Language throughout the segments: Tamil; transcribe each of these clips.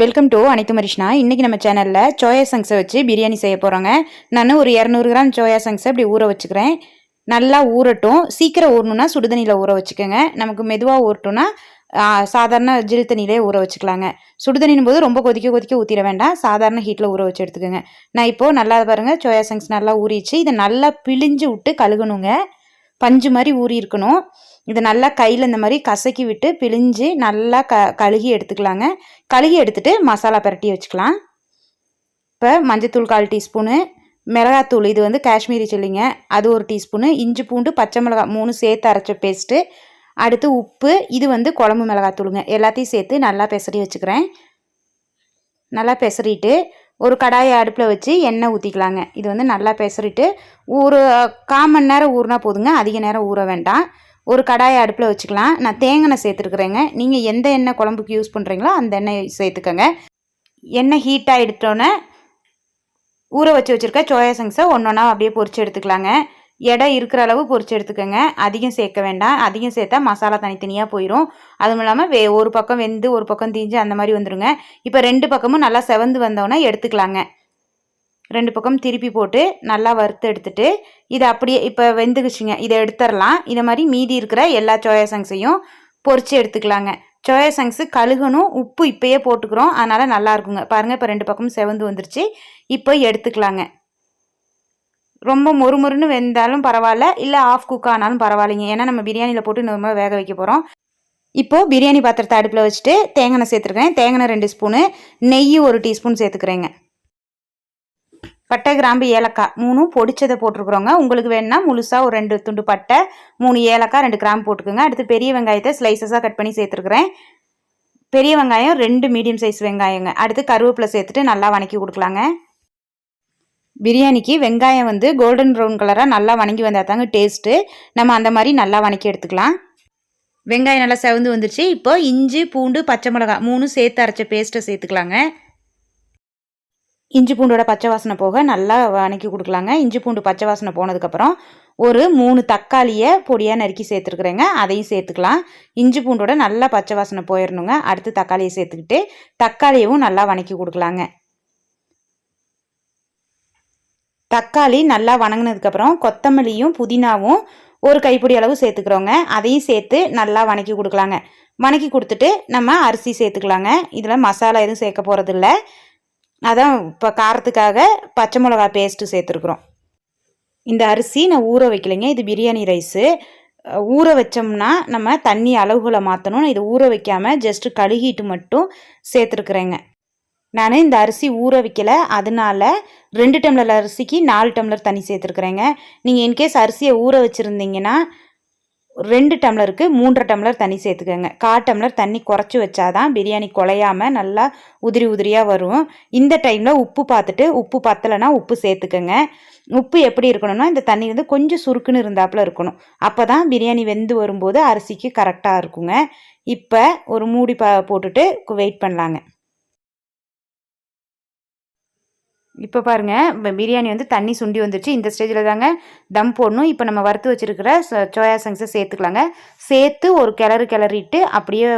வெல்கம் டு அனைத்து மரிஷ்னா. இன்றைக்கி நம்ம சேனலில் சோயா சங்ஸை வச்சு பிரியாணி செய்ய போகிறோங்க நான் ஒரு இரநூறு கிராம் சோயா சங்ஸை இப்படி ஊற வச்சுக்கிறேன். நல்லா ஊறட்டும். சீக்கிரம் ஊறணுன்னா சுடுதண்ணியில் ஊற வச்சுக்கோங்க. நமக்கு மெதுவாக ஊறட்டும்னா சாதாரண ஜில் தண்ணியிலே ஊற வச்சுக்கலாங்க. சுடுதண்ணின் போது ரொம்ப கொதிக்க கொதிக்க ஊற்றிட வேண்டாம். சாதாரண ஹீட்டில் ஊற வச்சு எடுத்துக்கோங்க. நான் இப்போது நல்லா பாருங்கள் சோயா சங்ஸ் நல்லா ஊறிச்சு இதை நல்லா பிழிஞ்சு விட்டு கழுகணுங்க. பஞ்சு மாதிரி ஊறி இருக்கணும். இதை நல்லா கையில் இந்த மாதிரி கசக்கி விட்டு பிழிஞ்சு நல்லா க கழுகி எடுத்துக்கலாங்க. கழுகி எடுத்துட்டு மசாலா பரட்டி வச்சுக்கலாம். இப்போ மஞ்சத்தூள் கால் டீஸ்பூனு மிளகாத்தூள் இது வந்து காஷ்மீரி சில்லிங்க அது ஒரு டீஸ்பூனு இஞ்சி பூண்டு பச்சை மிளகா மூணு சேர்த்து அரைச்ச பேஸ்ட்டு அடுத்து உப்பு இது வந்து குழம்பு மிளகாத்தூளுங்க. எல்லாத்தையும் சேர்த்து நல்லா பெசரி வச்சுக்கிறேன். நல்லா பெசரிட்டு ஒரு கடாயை அடுப்பில் வச்சு எண்ணெய் ஊற்றிக்கலாங்க இது வந்து நல்லா பெசரிட்டு ஒரு கால் நேரம் ஊறினா போதுங்க. அதிக நேரம் ஊற வேண்டாம். ஒரு கடாயை அடுப்பில் வச்சுக்கலாம். நான் தேங்காய் சேர்த்துருக்குறேங்க. நீங்கள் எந்த எண்ணெய் குழம்புக்கு யூஸ் பண்ணுறீங்களோ அந்த எண்ணெய் சேர்த்துக்கோங்க. எண்ணெய் ஹீட்டாக எடுத்தோன்னே ஊற வச்சு வச்சுருக்க சோயா சங்ஸை ஒன்று ஒன்றா அப்படியே பொறிச்சு எடுத்துக்கலாங்க. எடை இருக்கிற அளவு பொறிச்சு எடுத்துக்கோங்க. அதிகம் சேர்க்க வேண்டாம். அதிகம் சேர்த்தா மசாலா தனித்தனியாக போயிடும் அதுவும் இல்லாமல் வே ஒரு பக்கம் வெந்து ஒரு பக்கம் தீஞ்சு அந்த மாதிரி வந்துடுங்க இப்போ ரெண்டு பக்கமும் நல்லா செவந்து வந்தோன்னே எடுத்துக்கலாங்க. ரெண்டு பக்கம் திருப்பி போட்டு நல்லா வறுத்து எடுத்துட்டு இதை அப்படியே இப்போ வெந்துக்குச்சுங்க இதை எடுத்துடலாம் இதை மாதிரி மீதி இருக்கிற எல்லா சோயா சங்ஸையும் பொறிச்சு எடுத்துக்கலாங்க. சோயா சங்ஸு கழுகணும். உப்பு இப்போயே போட்டுக்கிறோம். அதனால் நல்லா இருக்குங்க. பாருங்கள் இப்போ ரெண்டு பக்கமும் செவந்து வந்துருச்சு. இப்போ எடுத்துக்கலாங்க. ரொம்ப மொறுமொறுன்னு வெந்தாலும் பரவாயில்ல இல்லை ஆஃப் குக் ஆனாலும் பரவாயில்லைங்க. ஏன்னா நம்ம பிரியாணியில் போட்டு நம்ம வேக வைக்க போகிறோம் இப்போது பிரியாணி பாத்திரத்தை அடுப்பில் வச்சுட்டு தேங்காய் எண்ணெய் சேர்த்துருக்கேன். தேங்காய் ரெண்டு ஸ்பூனு நெய் ஒரு டீஸ்பூன் சேர்த்துக்கிறேங்க. பட்டை கிராம்பு ஏலக்காய் மூணும் பொடிச்சதை போட்டிருக்குறோங்க. உங்களுக்கு வேணுன்னா முழுசாக ஒரு ரெண்டு துண்டு பட்டை மூணு ஏலக்காய் ரெண்டு கிராம்பு போட்டுக்கோங்க. அடுத்து பெரிய வெங்காயத்தை ஸ்லைசஸாக கட் பண்ணி சேர்த்துருக்குறேன். பெரிய வெங்காயம் ரெண்டு மீடியம் சைஸ் வெங்காயங்க. அடுத்து கருவேப்பிலை சேர்த்துட்டு நல்லா வணக்கி கொடுக்கலாங்க. பிரியாணிக்கு வெங்காயம் வந்து கோல்டன் ப்ரௌன் கலராக நல்லா வணங்கி வந்தால் தாங்க டேஸ்ட்டு நம்ம அந்த மாதிரி நல்லா வணக்கி எடுத்துக்கலாம். வெங்காயம் நல்லா செவந்து வந்துருச்சு. இப்போ இஞ்சி பூண்டு பச்சை மிளகாய் மூணு சேர்த்து அரைச்ச பேஸ்ட்டை சேர்த்துக்கலாங்க. இஞ்சி பூண்டோட பச்சை வாசனை போக நல்லா வணக்கி கொடுக்கலாங்க. இஞ்சி பூண்டு பச்சை வாசனை போனதுக்கப்புறம் ஒரு மூணு தக்காளியை பொடியாக நறுக்கி சேர்த்துருக்குறேங்க. அதையும் சேர்த்துக்கலாம். இஞ்சி பூண்டோட நல்லா பச்சை வாசனை போயிடணுங்க அடுத்து தக்காளியை சேர்த்துக்கிட்டு தக்காளியவும் நல்லா வணக்கி கொடுக்கலாங்க. தக்காளி நல்லா வணங்கினதுக்கப்புறம் கொத்தமல்லியும் புதினாவும் ஒரு கைப்பிடி அளவு சேர்த்துக்கிறோங்க. அதையும் சேர்த்து நல்லா வணக்கி கொடுக்கலாங்க. வணக்கி கொடுத்துட்டு நம்ம அரிசி சேர்த்துக்கலாங்க. இதில் மசாலா எதுவும் சேர்க்க போகிறதில்ல அதான் இப்போ காரத்துக்காக பச்சை மிளகா பேஸ்ட்டு சேர்த்துருக்குறோம். இந்த அரிசி நான் ஊற வைக்கலைங்க. இது பிரியாணி ரைஸு. ஊற வச்சோம்னா நம்ம தண்ணி அளவுகளை மாற்றணும் இது ஊற வைக்காமல் ஜஸ்ட்டு கழுகிட்டு மட்டும் சேர்த்துருக்குறேங்க. நான் இந்த அரிசி ஊற வைக்கல. அதனால ரெண்டு டம்ளர் அரிசிக்கு நாலு டம்ளர் தண்ணி சேர்த்துருக்குறேங்க. நீங்கள் இன்கேஸ் அரிசியை ஊற வச்சுருந்தீங்கன்னா ரெண்டு டம்ளருக்கு மூன்றரை டம்ளர் தண்ணி சேர்த்துக்கோங்க. கால் டம்ளர் தண்ணி குறைச்சி வச்சாதான் பிரியாணி குலையாமல் நல்லா உதிரி உதிரியாக வரும். இந்த டைமில் உப்பு பார்த்துட்டு உப்பு பத்தலைன்னா உப்பு சேர்த்துக்கோங்க. உப்பு எப்படி இருக்கணும்னா இந்த தண்ணி வந்து கொஞ்சம் சுருக்குன்னு இருந்தாப்புல இருக்கணும். அப்போ தான் பிரியாணி வெந்து வரும்போது அரிசிக்கு கரெக்டாக இருக்குங்க. இப்போ ஒரு மூடி ப போட்டுட்டு வெயிட் பண்ணலாங்க. இப்போ பாருங்கள் இப்போ பிரியாணி வந்து தண்ணி சுண்டி வந்துருச்சு இந்த ஸ்டேஜில் தாங்க தம் போடணும். இப்போ நம்ம வறுத்து வச்சுருக்கிற சோயா சங்ஸை சேர்த்துக்கலாங்க. சேர்த்து ஒரு கிளறு கிளறிட்டு அப்படியே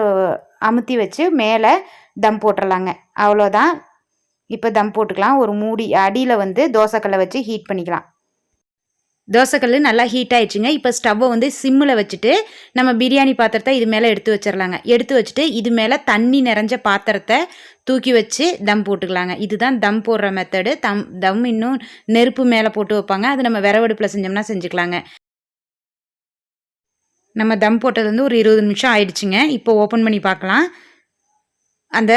அமுத்தி வச்சு மேலே தம் போட்டுடலாங்க அவ்வளோதான் இப்போ தம் போட்டுக்கலாம். ஒரு மூடி அடியில் வந்து தோசைக்கல்லை வச்சு ஹீட் பண்ணிக்கலாம். தோசைக்கல் நல்லா ஹீட் ஆயிடுச்சுங்க. இப்போ ஸ்டவ்வை வந்து சிம்மில் வச்சுட்டு நம்ம பிரியாணி பாத்திரத்தை இது மேலே எடுத்து வச்சிடலாங்க எடுத்து வச்சுட்டு இது மேலே தண்ணி நிறைஞ்ச பாத்திரத்தை தூக்கி வச்சு தம் போட்டுக்கலாங்க. இதுதான் தம் போடுற மெத்தடு தம் தம் இன்னும் நெருப்பு மேலே போட்டு வைப்பாங்க. அது நம்ம விறவடுப்பில் செஞ்சோம்னா செஞ்சுக்கலாங்க. நம்ம தம் போட்டது வந்து ஒரு இருபது நிமிஷம் ஆயிடுச்சுங்க. இப்போ ஓப்பன் பண்ணி பார்க்கலாம். அந்த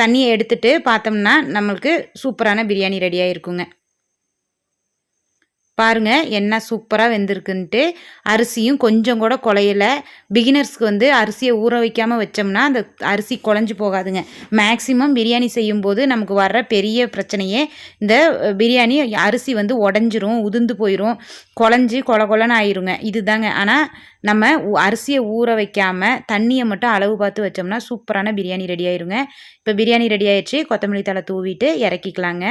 தண்ணியை எடுத்துட்டு பார்த்தோம்னா நம்மளுக்கு சூப்பரான பிரியாணி ரெடியாக இருக்குங்க பாருங்கள் என்ன சூப்பராக வெந்திருக்குன்ட்டு அரிசியும் கொஞ்சம் கூட குலையல. பிகினர்ஸ்க்கு வந்து அரிசியை ஊற வைக்காமல் வச்சோம்னா அந்த அரிசி குழஞ்சி போகாதுங்க. மேக்ஸிமம் பிரியாணி செய்யும்போது நமக்கு வர்ற பெரிய பிரச்சனையே இந்த பிரியாணி அரிசி வந்து உடஞ்சிரும் உதிர்ந்து போயிடும் குழஞ்சி கொல கொலன்னு ஆயிருங்க. இதுதாங்க. ஆனால் நம்ம அரிசியை ஊற வைக்காமல் தண்ணியை மட்டும் அளவு பார்த்து வச்சோம்னா சூப்பரான பிரியாணி ரெடி ஆயிருங்க. இப்போ பிரியாணி ரெடி ஆயிடுச்சு. கொத்தமல்லி தலை தூவிட்டு இறக்கிக்கலாங்க.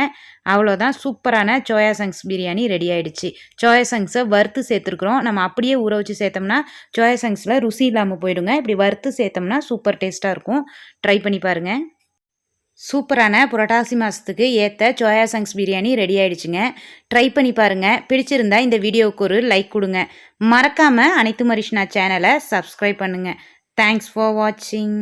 அவ்வளோதான் சூப்பரான சோயா சங்ஸ் பிரியாணி ரெடி ஆயிடுச்சு. சோயா சங்ஸை வறுத்து சேர்த்துருக்குறோம். நம்ம அப்படியே ஊற வச்சு சேர்த்தோம்னா சோயா சங்ஸில் ருசி இல்லாமல் போயிடுங்க. இப்படி வறுத்து சேர்த்தோம்னா சூப்பர் டேஸ்ட்டாக இருக்கும். ட்ரை பண்ணி பாருங்கள் சூப்பரான புரட்டாசி மாதத்துக்கு ஏற்ற சோயா சங்ஸ் பிரியாணி ரெடி ஆயிடுச்சுங்க. ட்ரை பண்ணி பாருங்கள் பிடிச்சிருந்தா இந்த வீடியோவுக்கு ஒரு லைக் கொடுங்க. மறக்காமல் அனைத்து மரிஷ்னா சேனலை சப்ஸ்கிரைப் பண்ணுங்கள் தேங்க்ஸ் ஃபார் வாட்சிங்